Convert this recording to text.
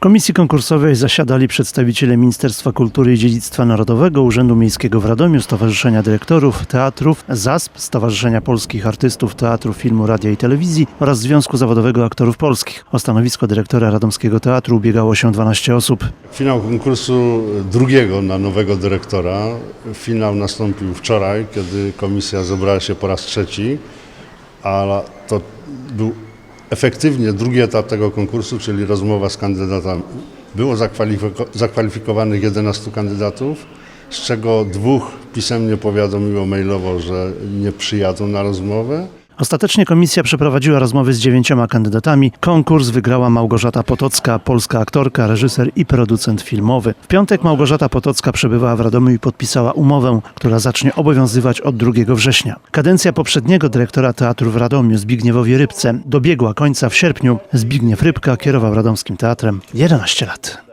komisji konkursowej zasiadali przedstawiciele Ministerstwa Kultury i Dziedzictwa Narodowego, Urzędu Miejskiego w Radomiu, Stowarzyszenia Dyrektorów Teatrów, ZASP, Stowarzyszenia Polskich Artystów Teatru, Filmu, Radia i Telewizji oraz Związku Zawodowego Aktorów Polskich. O stanowisko dyrektora Radomskiego Teatru ubiegało się 12 osób. Finał konkursu drugiego na nowego dyrektora. Finał nastąpił wczoraj, kiedy komisja zebrała się po raz trzeci, a to był efektywnie drugi etap tego konkursu, czyli rozmowa z kandydatami. Było zakwalifiko- zakwalifikowanych 11 kandydatów, z czego dwóch pisemnie powiadomiło mailowo, że nie przyjadą na rozmowę. Ostatecznie komisja przeprowadziła rozmowy z dziewięcioma kandydatami. Konkurs wygrała Małgorzata Potocka, polska aktorka, reżyser i producent filmowy. W piątek Małgorzata Potocka przebywała w Radomiu i podpisała umowę, która zacznie obowiązywać od 2 września. Kadencja poprzedniego dyrektora teatru w Radomiu, Zbigniewowi Rybce, dobiegła końca w sierpniu. Zbigniew Rybka kierował radomskim teatrem 11 lat.